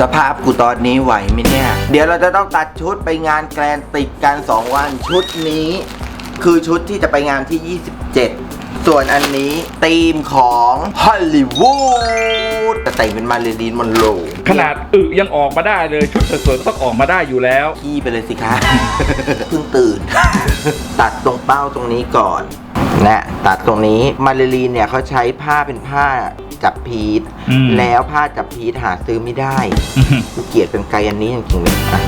สภาพกูตอนนี้ไหวไหมเนี่ย เดี๋ยวเราจะต้องตัดชุดไปงานแกรนด์ติดกัน 2 วัน ชุดนี้ คือชุดที่จะไปงานที่ 27 ส่วนอันนี้ธีมของฮอลลีวูดจะแต่งเป็นมาเรลีนมอนโรขนาดอึยังออกมาได้เลยชุดสวยๆก็ต้องออกมาได้อยู่แล้ว ขี้ไปเลยสิคะ เพิ่งตื่น ตัดตรงเป้าตรงนี้ก่อนนะตัดตรงนี้มาเรลีนเนี่ยเขาใช้ผ้าเป็นผ้า จับพีทอืม แล้วผ้าจับพีทหาซื้อไม่ได้กูเกลียดเป็นไกลอันนี้จริงๆเลยอะ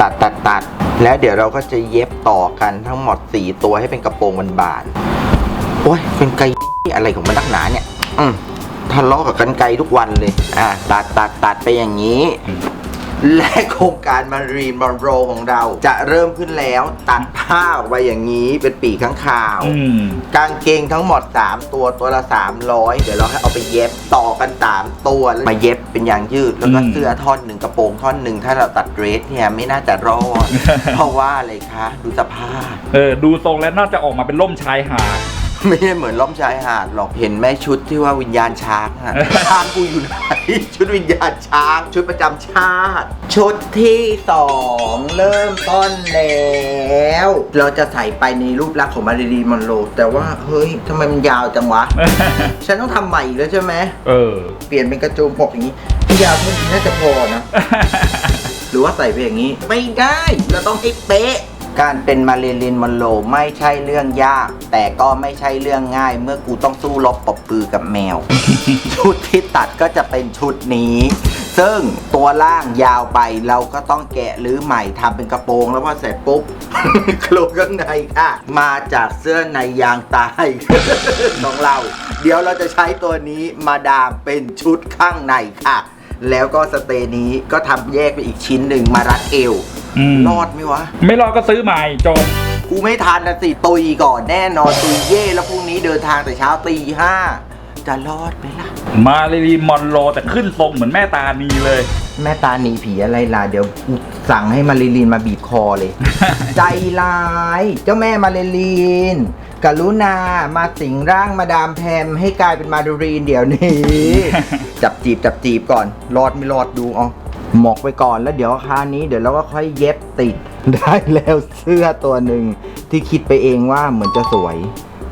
ตัดตัดตัด แล้วเดี๋ยวเราก็จะเย็บต่อกันทั้งหมด4ตัวให้เป็นกระโปรงบานๆโอ้ยเป็นไกลอะไรของมันนักหนาเนี่ย อืมทะเลาะกับกันไกลทุกวันเลย อะตัดตัดตัดไปอย่างนี้ และโครงการมารีนบอลโรของเรา จะเริ่มขึ้นแล้วตัดผ้าออกไปอย่างนี้เป็นปีกข้างคาว อืม กางเกงทั้งหมด 3 ตัวตัวละ 300 เดี๋ยวเราให้เอาไปเย็บต่อกัน 3 ตัวแล้วมาเย็บเป็นยางยืด แล้วก็อืมเสื้อท่อนหนึ่งกระโปรงท่อนหนึ่งถ้าเราตัดเดรสเนี่ยไม่น่าจะรอด เพราะว่าอะไรคะ ดูสภาพ เออ ดูทรงแล้วน่าจะออกมาเป็นล่มชายหาด ไม่ได้เหมือนล้อมชายหาดหรอกเห็นไหมชุดที่ว่าวิญญาณช้างอะ ช้างกูอยู่ไหน ชุดวิญญาณช้าง ชุดประจำชาติ ชุดที่สองเริ่มต้นแล้ว เราจะใส่ไปในรูปลักษณ์ของมาริลีนมอนโรแต่ว่าเฮ้ยทำไมมันยาวจังวะ ฉันต้องทำใหม่อีกแล้วใช่ไหม เออ เปลี่ยนเป็นกระโจมปกอย่างนี้ที่ยาวเท่านี้น่าจะพอนะ หรือว่าใส่ไปอย่างนี้ ไม่ได้ เราต้องให้เป๊ะ การเป็นมาเรลินมอนโรไม่ใช่เรื่องยาก แต่ก็ไม่ใช่เรื่องง่าย เมื่อกูต้องสู้รบปบปือกับแมว ชุดที่ตัดก็จะเป็นชุดนี้ ซึ่งตัวล่างยาวไปเราก็ต้องแกะหรือใหม่ทำเป็นกระโปรงแล้วพอเสร็จปุ๊บ โครงข้างในค่ะ มาจากเสื้อในยางตาย ของเรา เดี๋ยวเราจะใช้ตัวนี้มาดามเป็นชุดข้างในค่ะ แล้วก็สเตย์นี้ก็ทำแยกไปอีกชิ้นหนึ่งมารัดเอว อืม รอดไหมวะ ไม่รอดก็ซื้อใหม่จบ กูไม่ทันนะสิตุยก่อนแน่นอนตุยเย่แล้วพรุ่งนี้เดินทางแต่เช้าตีห้าจะรอดไหมล่ะ มาเรลีนมอนโรแต่ขึ้นทรงเหมือนแม่ตานีเลย แม่ตาหนีผีอะไรล่ะ เดี๋ยวกูสั่งให้มาริลีนมาบีบคอเลย ใจร้าย เจ้าแม่มาริลีนกรุณามาสิงร่างมาดามแพมให้กลายเป็นมาดูรีนเดี๋ยวนี้ จับจีบจับจีบก่อน รอดไม่รอดดูเอา หมกไปก่อนแล้วเดี๋ยวคราวนี้เดี๋ยวเราก็ค่อยเย็บติดได้แล้วเสื้อตัวหนึ่งที่คิดไปเองว่าเหมือนจะสวย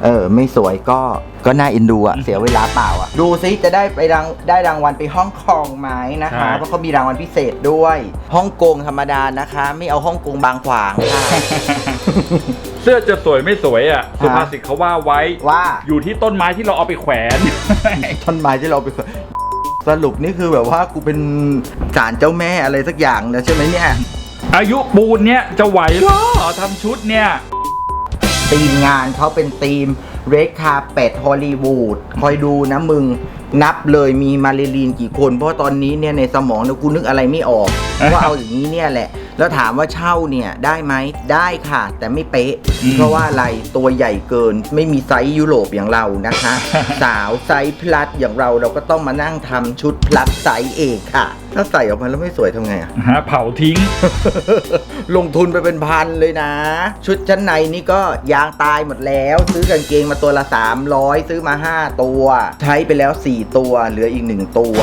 เออ ไม่สวยก็ก็น่าเอ็นดูอะเสียเวลาเปล่าอะดูซิจะได้ไปรางได้รางวัลไปฮ่องกงไหมนะคะใช่เพราะเขามีรางวัลพิเศษด้วยฮ่องกงธรรมดานะคะ ไม่เอาฮ่องกงบางขวางค่ะ เสื้อจะสวยไม่สวยอะสุภาษิตเขาว่าไว้ว่า อยู่ที่ต้นไม้ที่เราเอาไปแขวน ท่อนไม้ที่เราไป สรุปนี่คือแบบว่ากูเป็นศาลเจ้าแม่อะไรสักอย่างนะใช่ไหมเนี่ย อายุปูนเนี้ยจะไหวเหรอทำชุดเนี่ย ทีมงานเขาเป็นทีมเรดคาเป็ดฮอลลีวูดคอยดูนะมึง นับเลยมีมาริลีนกี่คน เพราะตอนนี้เนี่ยในสมองเนี่ยกูนึกอะไรไม่ออก ว่าเอาอย่างนี้เนี่ยแหละ แล้วถามว่าเช่าเนี่ยได้ไหมได้ค่ะ แต่ไม่เป๊ะอืมเพราะว่าอะไรตัวใหญ่เกินไม่มีไซส์ยุโรปอย่างเรานะคะ สาวไซส์พลัสอย่างเราเราก็ต้องมานั่งทำชุดพลัสไซส์เองค่ะถ้าใส่ออกมาแล้วไม่สวยทำไงอะฮะเผาทิ้ง ลงทุนไปเป็นพันเลยนะ ชุดชั้นในนี่ก็ยางตายหมดแล้ว ซื้อกางเกงมาตัวละ 300 ซื้อมา 5 ตัว ใช้ไปแล้ว 4 ตัว เหลืออีก 1 ตัว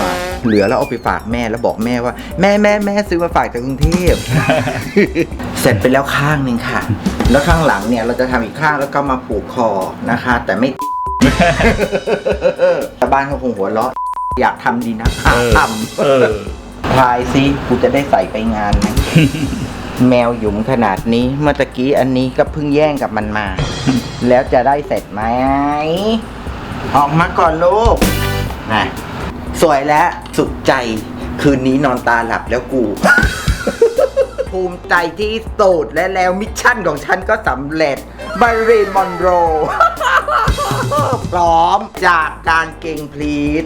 เหลือแล้วเอาไปฝากแม่แล้วบอกแม่ว่า แม่แม่แม่ซื้อมาฝากจากกรุงเทพ เสร็จไปแล้วข้างหนึ่งค่ะ แล้วข้างหลังเนี่ยเราจะทำอีกข้างแล้วก็มาผูกคอนะคะ แต่ไม่ ชาวบ้านเขาคงหัวเราะ อยากทำดีนะหาทำเออทายซิกูจะได้ใส่ไปงานไหม แมวหยุมขนาดนี้เมื่อตะกี้อันนี้ก็เพิ่งแย่งกับมันมา แล้วจะได้เสร็จไหมออกมาก่อนลูกนะสวยแล้วสุขใจ คืนนี้นอนตาหลับแล้วกู ภูมิใจที่สุดและแล้วมิชชั่นของฉันก็สำเร็จบารีนมอนโร พร้อมจากการเก่งพลีท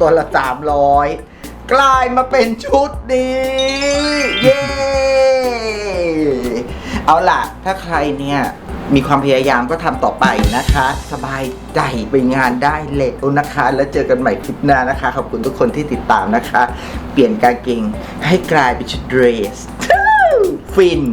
ตัวละสามร้อยกลายมาเป็นชุดนี้ เย้ เอาล่ะ ถ้าใครเนี่ยมีความพยายามก็ทำต่อไปนะคะ สบายใจไปงานได้เลยนะคะ แล้วเจอกันใหม่คลิปหน้านะคะ ขอบคุณทุกคนที่ติดตามนะคะ เปลี่ยนกางเกงให้กลายเป็นชุดเดรสฟิน